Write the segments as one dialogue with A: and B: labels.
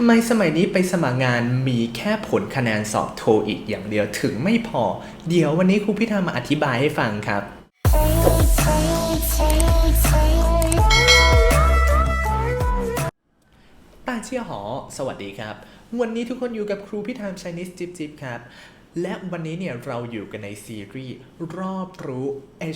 A: ำไมสมัยนี้ไปสมัครงานมีแค่ผลคะแนนสอบโทอีกอย่างเดียวถึงไม่พอ เดี๋ยววันนี้ครูพิธามาอธิบายให้ฟังครับต้าเชี่ยหอ สวัสดีครับ วันนี้ทุกคนอยู่กับครูพิธามชนีสจิบจิบครับ และวันนี้เนี่ยเราอยู่กันในซีรีส์รอบรู้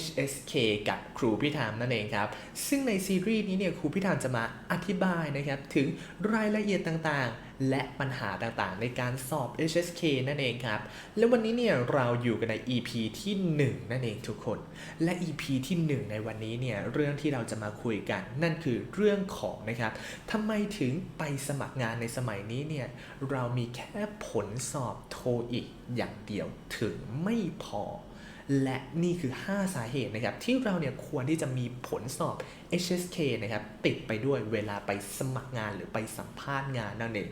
A: HSK กับครูพิธามนั่นเองครับ ซึ่งในซีรีส์นี้เนี่ยครูพิธามจะมาอธิบายนะครับถึงรายละเอียดต่างๆ และปัญหาต่างๆ ในการสอบ HSK นั่นเองครับ และวันนี้เนี่ยเราอยู่กันใน EP ที่ 1 นั่นเองทุกคน และ EP ที่ 1 ในวันนี้เนี่ยเรื่องที่เราจะมาคุยกัน นั่นคือเรื่องของนะครับทำไมถึงไปสมัครงานในสมัยนี้เนี่ยเรามีแค่ผลสอบโทอีกอย่างเดียวถึงไม่พอและนี่คือ 5 สาเหตุนะครับที่เราเนี่ยควรที่จะมีผลสอบ HSK นะครับติดไปด้วยเวลาไปสมัครงานหรือไปสัมภาษณ์งานนั่นเอง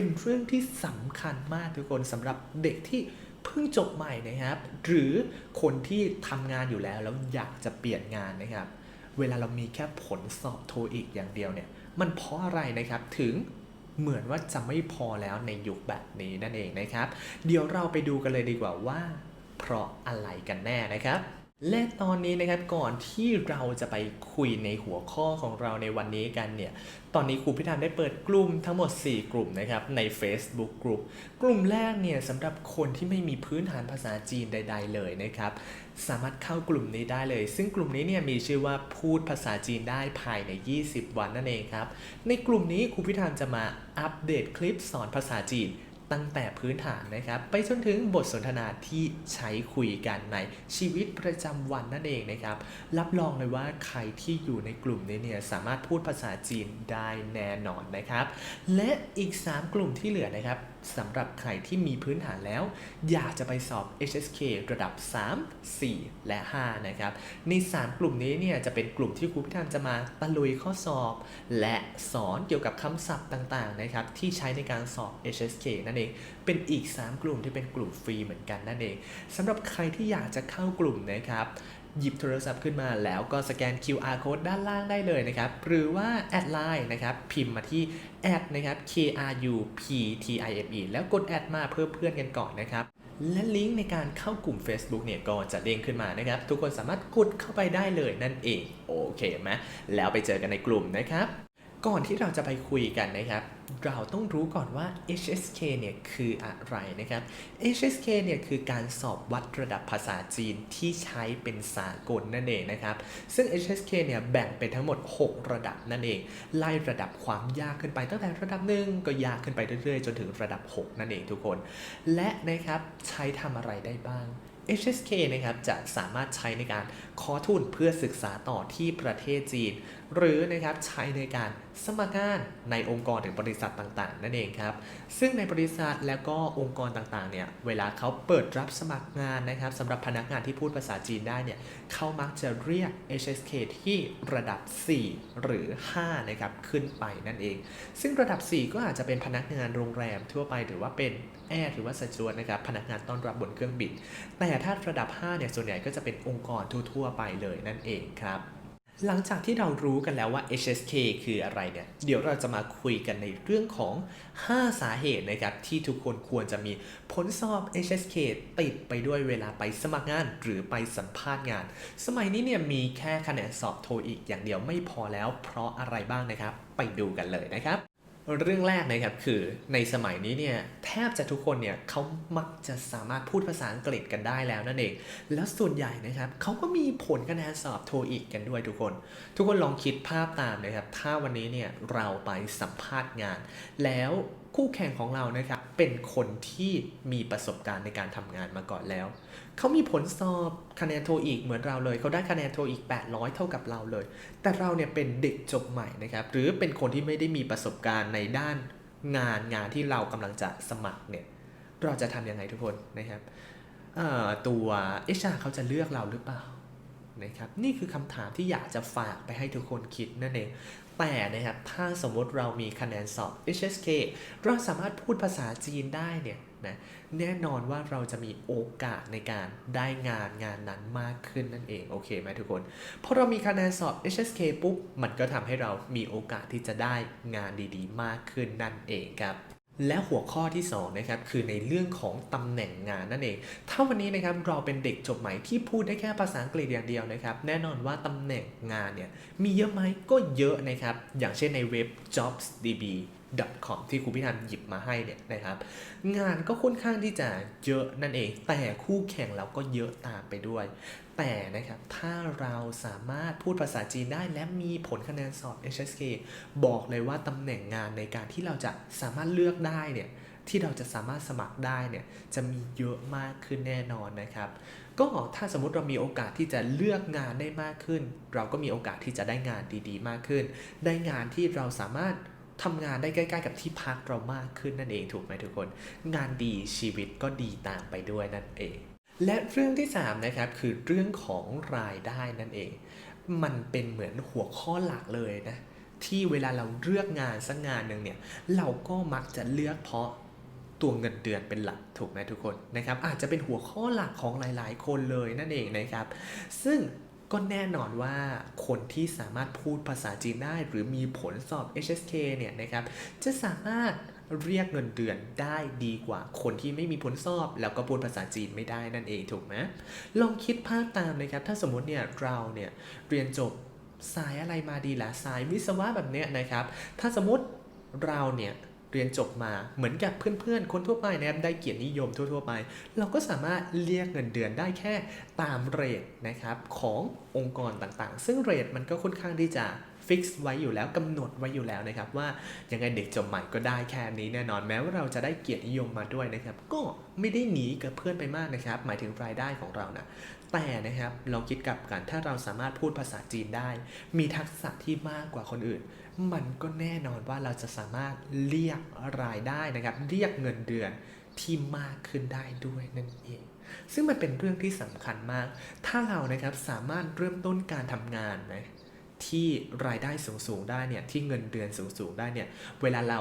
A: เป็นเรื่องที่สำคัญมากทุกคนสำหรับเด็กที่เพิ่งจบใหม่นะครับ หรือคนที่ทำงานอยู่แล้วแล้วอยากจะเปลี่ยนงานนะครับ เวลาเรามีแค่ผลสอบโทอีกอย่างเดียวเนี่ย มันเพราะอะไรนะครับถึงเหมือนว่าจะไม่พอแล้วในยุคแบบนี้นั่นเองนะครับ เดี๋ยวเราไปดูกันเลยดีกว่าว่า เพราะอะไรกันแน่นะครับ และตอนนี้นะครับก่อนที่เราจะไปคุยในหัวข้อของเราในวันนี้กันเนี่ย ตอนนี้ครูพิธานได้เปิดกลุ่มทั้งหมด 4 กลุ่มนะครับใน Facebook กลุ่มกลุ่มแรกเนี่ยสำหรับคนที่ไม่มีพื้นฐานภาษาจีนใด ๆ เลยนะครับ สามารถเข้ากลุ่มนี้ได้เลย ซึ่งกลุ่มนี้เนี่ยมีชื่อว่าพูดภาษาจีนได้ภายใน 20 วันนั่นเองครับ ในกลุ่มนี้ครูพิธานจะมาอัปเดตคลิปสอนภาษาจีน ตั้งแต่พื้นฐานนะครับ ไปจนถึงบทสนทนาที่ใช้คุยกันในชีวิตประจำวันนั่นเองนะครับ รับรองเลยว่าใครที่อยู่ในกลุ่มนี้เนี่ยสามารถพูดภาษาจีนได้แน่นอนนะครับ และอีก 3 กลุ่มที่เหลือนะครับสำหรับใครที่มีพื้นฐานแล้ว อยากจะไปสอบ HSK ระดับ 3 4 และ 5 นะครับ ใน 3 กลุ่มนี้เนี่ยจะเป็นกลุ่มที่ครูพิธานจะมาตะลุยข้อสอบ และสอนเกี่ยวกับคำศัพท์ต่างๆนะครับที่ใช้ในการสอบ HSK นั่นเองเป็นอีก 3 กลุ่มที่เป็นกลุ่มฟรีเหมือนกันนั่นเองสำหรับใครที่อยากจะเข้ากลุ่มนะครับหยิบโทรศัพท์ขึ้นมาแล้วก็สแกน QR code ด้านล่างได้เลยนะครับ หรือว่าแอดไลน์นะครับ พิมพ์มาที่แอดนะครับ K R U P T I M E แล้วกดแอดมาเพิ่มเพื่อนกันก่อนนะครับ และลิงก์ในการเข้ากลุ่ม Facebook เนี่ยก็จะเด้งขึ้นมานะครับ ทุกคนสามารถกดเข้าไปได้เลยนั่นเอง โอเคไหมแล้วไปเจอกันในกลุ่มนะครับ ก่อนที่เราจะไปคุยกันนะครับ เราต้องรู้ก่อนว่า HSK เนี่ยคืออะไรนะครับ HSK เนี่ยคือการสอบวัดระดับภาษาจีนที่ใช้เป็นสากลนั่นเองนะครับ ซึ่ง HSK เนี่ยแบ่งเป็นทั้งหมด 6 ระดับนั่นเอง ไล่ระดับความยากขึ้นไปตั้งแต่ระดับหนึ่งก็ยากขึ้นไปเรื่อยๆ จนถึงระดับ 6 นั่นเองทุกคน และนะครับใช้ทำอะไรได้บ้าง HSK นะครับจะสามารถใช้ในการขอทุนเพื่อศึกษาต่อที่ประเทศจีน หรือนะครับใช้ในการสมัครงานในองค์กรหรือบริษัทต่างๆ นั่นเองครับ ซึ่งในบริษัทแล้วก็องค์กรต่างๆ เนี่ย เวลาเขาเปิดรับสมัครงานนะครับสำหรับพนักงานที่พูดภาษาจีนได้เนี่ย เขามักจะเรียก HSK ที่ระดับ 4 หรือ 5 นะครับ ขึ้นไปนั่นเอง ซึ่งระดับ 4 ก็อาจจะเป็นพนักงานโรงแรมทั่วไป หรือว่าเป็นแอร์หรือว่าสจวตนะครับ พนักงานต้อนรับบนเครื่องบิน แต่ถ้าระดับ5เนี่ยส่วนใหญ่ก็จะเป็นองค์กรทั่ว ๆ ไปเลยนั่นเองครับหลังจากที่เรารู้กันแล้วว่า HSK คืออะไรเนี่ย เดี๋ยวเราจะมาคุยกันในเรื่องของ 5 สาเหตุนะครับที่ทุกคนควรจะมีผลสอบ HSK ติดไปด้วยเวลาไปสมัครงานหรือไปสัมภาษณ์งาน สมัยนี้เนี่ยมีแค่คะแนนสอบโทอีกอย่างเดียวไม่พอแล้วเพราะอะไรบ้างนะครับ ไปดูกันเลยนะครับ เรื่องแรกนะครับคือในสมัยนี้เนี่ยแทบจะทุกคนเนี่ยเขามักจะสามารถพูดภาษาอังกฤษกันได้แล้วนั่นเอง แล้วส่วนใหญ่นะครับเขาก็มีผลคะแนนสอบโทอีกกันด้วยทุกคน ทุกคนลองคิดภาพตามนะครับ ถ้าวันนี้เนี่ยเราไปสัมภาษณ์งาน แล้ว คู่แข่งของเรานะครับเป็นคนที่มีประสบการณ์ในการทำงานมาก่อนแล้ว เขามีผลสอบคะแนนโทอีกเหมือนเราเลย เขาได้คะแนนโทอีก 800 เท่ากับเราเลย แต่เราเนี่ยเป็นเด็กจบใหม่นะครับหรือเป็นคนที่ไม่ได้มีประสบการณ์ในด้านงานงานที่เรากำลังจะสมัครเนี่ยเราจะทำยังไงทุกคนนะครับตัวเอชาเขาจะเลือกเราหรือเปล่า นะครับนี่คือคำถามที่อยากจะฝากไปให้ทุกคนคิดนั่นเองแต่นะครับถ้าสมมติเรามีคะแนนสอบ HSK เราสามารถพูดภาษาจีนได้เนี่ยนะแน่นอนว่าเราจะมีโอกาสในการได้งานงานนั้นมากขึ้นนั่นเองโอเคไหมทุกคนพอเรามีคะแนนสอบ HSK ปุ๊บมันก็ทำให้เรามีโอกาสที่จะได้งานดีๆ มากขึ้นนั่นเองครับ และหัวข้อที่2นะครับคือในเรื่องของตำแหน่งงานนั่นเอง ถ้าวันนี้นะครับเราเป็นเด็กจบใหม่ที่พูดได้แค่ภาษาอังกฤษอย่างเดียวนะครับ แน่นอนว่าตำแหน่งงานเนี่ยมีเยอะไหมก็เยอะนะครับ อย่างเช่นในเว็บ jobsdb jobsdb.com ที่ครูพิธันหยิบมาให้เนี่ยนะครับ งานก็ค่อนข้างที่จะเยอะนั่นเอง แต่คู่แข่งเราก็เยอะตามไปด้วย แต่นะครับถ้าเราสามารถพูดภาษาจีนได้และมีผลคะแนนสอบ HSK บอกเลยว่าตำแหน่งงานในการที่เราจะสามารถเลือกได้เนี่ยที่เราจะสามารถสมัครได้เนี่ยจะมีเยอะมากขึ้นแน่นอนนะครับ ก็ถ้าสมมติเรามีโอกาสที่จะเลือกงานได้มากขึ้น เราก็มีโอกาสที่จะได้งานดีๆ มากขึ้น ได้งานที่เราสามารถ ทำงานได้ใกล้ๆกับที่พักเรามากขึ้นนั่นเองถูกไหมทุกคน งานดีชีวิตก็ดีตามไปด้วยนั่นเอง และเรื่องที่3นะครับคือเรื่องของรายได้นั่นเอง มันเป็นเหมือนหัวข้อหลักเลยนะที่เวลาเราเลือกงานสักงานหนึ่งเนี่ยเราก็มักจะเลือกเพราะตัวเงินเดือนเป็นหลักถูกไหมทุกคนนะครับอาจจะเป็นหัวข้อหลักของหลาย ๆ คนเลยนั่นเองนะครับ ซึ่ง ก็แน่นอนว่าคนที่สามารถพูดภาษาจีนได้ หรือมีผลสอบ HSK เนี่ยนะครับ จะสามารถเรียกเงินเดือนได้ดีกว่าคนที่ไม่มีผลสอบ แล้วก็พูดภาษาจีนไม่ได้นั่นเองถูกไหมลองคิดภาพตามนะครับ ถ้าสมมติเนี่ยเราเนี่ยเรียนจบสายอะไรมาดีล่ะสายวิศวะแบบเนี้ยนะครับ ถ้าสมมติเราเนี่ย เรียนจบมาเหมือนกับเพื่อนๆ คนทั่วไปนะครับได้เกียรตินิยมทั่ว ๆ ไป เราก็สามารถเรียกเงินเดือนได้แค่ตามเรทนะครับขององค์กรต่างๆ ซึ่งเรทมันก็ค่อนข้างที่จะฟิกซ์ไว้อยู่แล้วกำหนดไว้อยู่แล้วนะครับว่ายังไงเด็กจบใหม่ก็ได้แค่นี้แน่นอนแม้ว่าเราจะได้เกียรตินิยมมาด้วยนะครับ ก็ไม่ได้หนีกับเพื่อนไปมากนะครับ หมายถึงรายได้ของเรานะแต่นะครับเราคิดกลับกันถ้าเราสามารถพูดภาษาจีนได้ มีทักษะที่มากกว่าคนอื่น มันก็แน่นอนว่าเราจะสามารถเรียกรายได้นะครับ เรียกเงินเดือนที่มากขึ้นได้ด้วยนั่นเอง ซึ่งมันเป็นเรื่องที่สำคัญมาก ถ้าเรานะครับสามารถเริ่มต้นการทำงานนะที่รายได้สูงๆได้เนี่ยที่เงินเดือนสูงๆได้เนี่ยเวลาเรา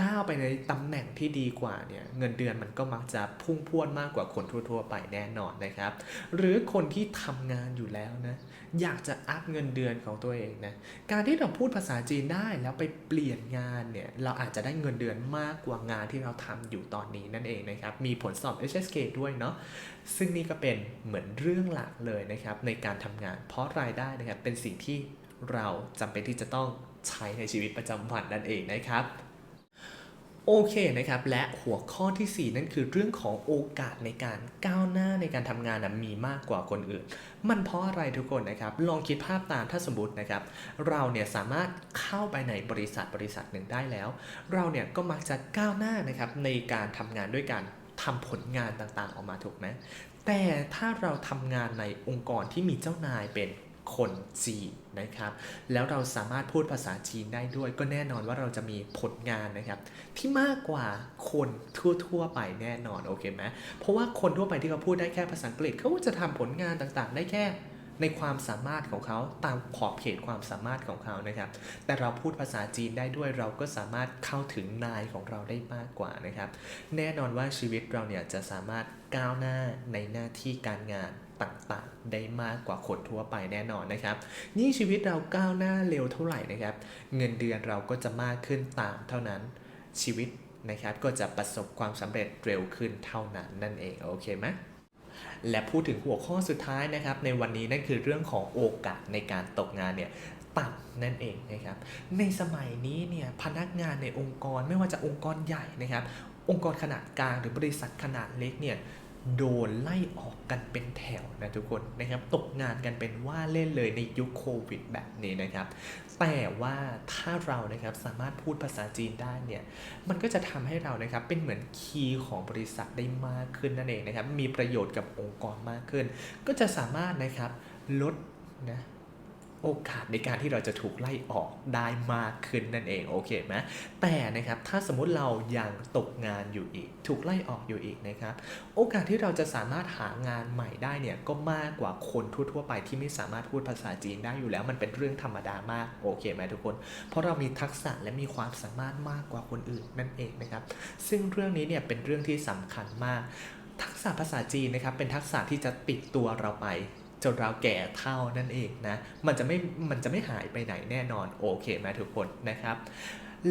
A: ก้าวไปในตำแหน่งที่ดีกว่าเนี่ยเงินเดือนมันก็มักจะพุ่งพรวดมากกว่าคนทั่ว ๆ ไปแน่นอนนะครับ หรือคนที่ทำงานอยู่แล้วนะอยากจะอัพเงินเดือนของตัวเองนะการที่เราพูดภาษาจีนได้แล้วไปเปลี่ยนงานเนี่ยเราอาจจะได้เงินเดือนมากกว่างานที่เราทำอยู่ตอนนี้นั่นเองนะครับมีผลสอบ HSK ด้วยเนาะซึ่งนี่ก็เป็นเหมือนเรื่องหลักเลยนะครับในการทำงาน เพราะรายได้นะครับเป็นสิ่งที่เราจำเป็นที่จะต้องใช้ในชีวิตประจำวันนั่นเองนะครับ โอเคนะครับ และหัวข้อทีสี่ 4 นั่นคือเรื่องของโอกาสในการก้าวหน้าในการทำงานนะมีมากกว่าคนอื่น มันเพราะอะไรทุกคนนะครับ ลองคิดภาพตามถ้าสมมตินะครับ เราเนี่ยสามารถเข้าไปในบริษัทบริษัทหนึ่งได้แล้ว เราเนี่ยก็มักจะก้าวหน้านะครับในการทำงานด้วยการทำผลงานต่างๆออกมาถูกไหมแต่ถ้าเราทำงานในองค์กรที่มีเจ้านายเป็น คนจีนนะครับ แล้วเราสามารถพูดภาษาจีนได้ด้วย ก็แน่นอนว่าเราจะมีผลงานนะครับ ที่มากกว่าคนทั่วๆไปแน่นอนโอเคไหมเพราะว่าคนทั่วไปที่เขาพูดได้แค่ภาษาอังกฤษเขาก็จะทำผลงานต่างๆ ได้แค่ในความสามารถของเขาตามขอบเขตความสามารถของเขานะครับ แต่เราพูดภาษาจีนได้ด้วยเราก็สามารถเข้าถึงนายของเราได้มากกว่านะครับ แน่นอนว่าชีวิตเราเนี่ยจะสามารถก้าวหน้าในหน้าที่การงาน ต่างๆ ได้มากกว่าคนทั่วไปแน่นอนนะครับยิ่งชีวิตเราก้าวหน้าเร็วเท่าไหร่นะครับ เงินเดือนเราก็จะมากขึ้นตามเท่านั้นชีวิตนะครับก็จะประสบความสำเร็จเร็วขึ้นเท่านั้นนั่นเองโอเคไหมและพูดถึงหัวข้อสุดท้ายนะครับ ในวันนี้นั่นคือเรื่องของโอกาสในการตกงานเนี่ยต่ำนั่นเองนะครับ ในสมัยนี้เนี่ยพนักงานในองค์กรไม่ว่าจะองค์กรใหญ่นะครับ องค์กรขนาดกลางหรือบริษัทขนาดเล็กเนี่ย โดนไล่ออกกันเป็นแถวนะทุกคนนะครับตกงานกันเป็นว่าเล่นเลยในยุคโควิดแบบนี้นะครับ แต่ว่าถ้าเรานะครับสามารถพูดภาษาจีนได้เนี่ยมันก็จะทำให้เรานะครับเป็นเหมือนคีย์ของบริษัทได้มากขึ้นนั่นเองนะครับมีประโยชน์กับองค์กรมากขึ้น ก็จะสามารถนะครับลดนะ โอกาสในการที่เราจะถูกไล่ออกได้มากขึ้นนั่นเองโอเคไหมแต่นะครับถ้าสมมติเรายังตกงานอยู่อีก ถูกไล่ออกอยู่อีกนะครับโอกาสที่เราจะสามารถหางานใหม่ได้เนี่ยก็มากกว่าคนทั่วๆไปที่ไม่สามารถพูดภาษาจีนได้อยู่แล้วมันเป็นเรื่องธรรมดามากโอเคไหมทุกคน เพราะเรามีทักษะและมีความสามารถมากกว่าคนอื่นนั่นเองนะครับซึ่งเรื่องนี้เนี่ยเป็นเรื่องที่สำคัญมาก ทักษะภาษาจีนนะครับเป็นทักษะที่จะติดตัวเราไป จนเราแก่เท่านั่นเองนะมันจะไม่มันจะไม่หายไปไหนแน่นอนโอเคไหมทุกคนนะครับ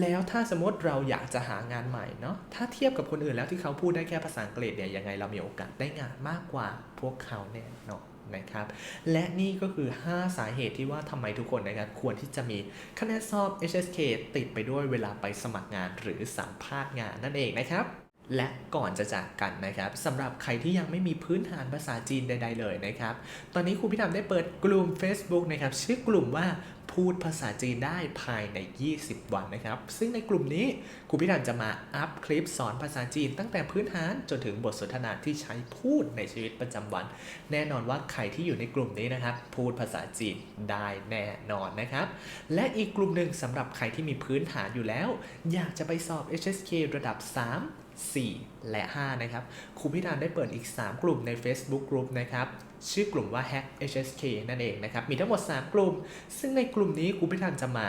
A: แล้วถ้าสมมติเราอยากจะหางานใหม่เนาะถ้าเทียบกับคนอื่นแล้วที่เขาพูดได้แค่ภาษาอังกฤษเนี่ยยังไงเรามีโอกาสได้งานมากกว่าพวกเขาแน่นอนนะครับและนี่ก็คือ 5 สาเหตุที่ว่าทำไมทุกคนนะครับควรที่จะมีคะแนนสอบ HSK ติดไปด้วยเวลาไปสมัครงานหรือสัมภาษณ์งานนั่นเองนะครับ และก่อนจะจากกันนะครับสำหรับใครที่ยังไม่มีพื้นฐานภาษาจีนใด ๆ เลยนะครับ ตอนนี้ครูพิธามได้เปิดกลุ่ม Facebook นะครับชื่อกลุ่มว่าพูดภาษาจีนได้ภายใน 20 วันนะครับ ซึ่งในกลุ่มนี้ครูพิธามจะมาอัพคลิปสอนภาษาจีน ตั้งแต่พื้นฐานจนถึงบทสนทนาที่ใช้พูดในชีวิตประจำวัน แน่นอนว่าใครที่อยู่ในกลุ่มนี้นะครับ พูดภาษาจีนได้แน่นอนนะครับ และอีกกลุ่มหนึ่งสำหรับใครที่มีพื้นฐานอยู่แล้ว อยากจะไปสอบ HSK ระดับ 3 4 และ 5 นะครับครูพิธานได้เปิดอีก 3 กลุ่มใน Facebook Group นะครับ ชื่อกลุ่มว่า Hack HSK นั่นเองนะครับ มีทั้งหมด 3 กลุ่ม ซึ่งในกลุ่มนี้ครูพิธานจะมา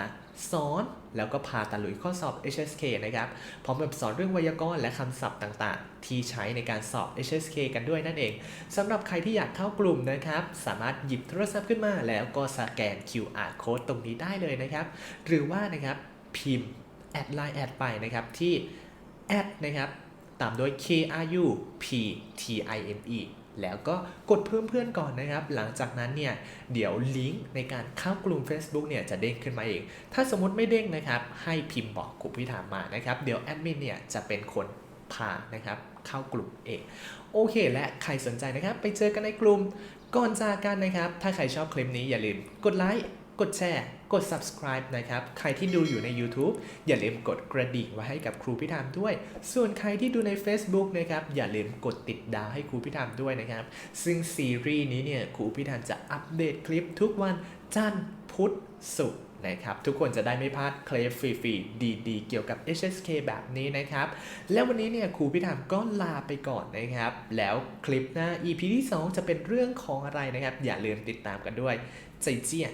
A: สอนแล้วก็พาตะลุยข้อสอบ HSK นะครับ พร้อมกับสอนเรื่องไวยากรณ์และคำศัพท์ต่างๆ ที่ใช้ในการสอบ HSK กันด้วยนั่นเองสำหรับใครที่อยากเข้ากลุ่มนะครับ สามารถหยิบโทรศัพท์ขึ้นมา แล้วก็สแกน QR code ตรงนี้ได้เลยนะครับ หรือว่านะครับพิมพ์แอดไลน์แอดไปนะครับที่ แอดนะครับ ตามด้วย K R U P T I M E แล้วก็กดเพิ่มเพื่อนก่อนนะครับ หลังจากนั้นเนี่ย เดี๋ยวลิงก์ในการเข้ากลุ่ม Facebook เนี่ยจะเด้งขึ้นมาเอง ถ้าสมมติไม่เด้งนะครับ ให้พิมพ์บอกกลุ่มพิธามมานะครับ เดี๋ยวแอดมินเนี่ยจะเป็นคนพานะครับเข้ากลุ่มเอง โอเค และใครสนใจนะครับ ไปเจอกันในกลุ่ม ก่อนจากกันนะครับ ถ้าใครชอบคลิปนี้อย่าลืมกดไลค์ กดแชร์ กด subscribe นะครับ ใครที่ดูอยู่ใน YouTube อย่าลืมกดกระดิ่งไว้ให้กับครูพิธามด้วย ส่วนใครที่ดูใน Facebook นะครับ อย่าลืมกดติดดาวให้ครูพิธามด้วยนะครับ ซึ่งซีรีส์นี้เนี่ยครูพิธามจะอัปเดตคลิปทุกวันจันทร์พุธศุกร์นะครับ ทุกคนจะได้ไม่พลาดเคลปฟรีๆดีๆ เกี่ยวกับ HSK แบบนี้นะครับ แล้ววันนี้เนี่ยครูพิธามก็ลาไปก่อนนะครับ แล้วคลิปหน้า EP ที่ 2 จะเป็นเรื่องของอะไรนะครับ อย่าลืมติดตามกันด้วยใจเจี้ย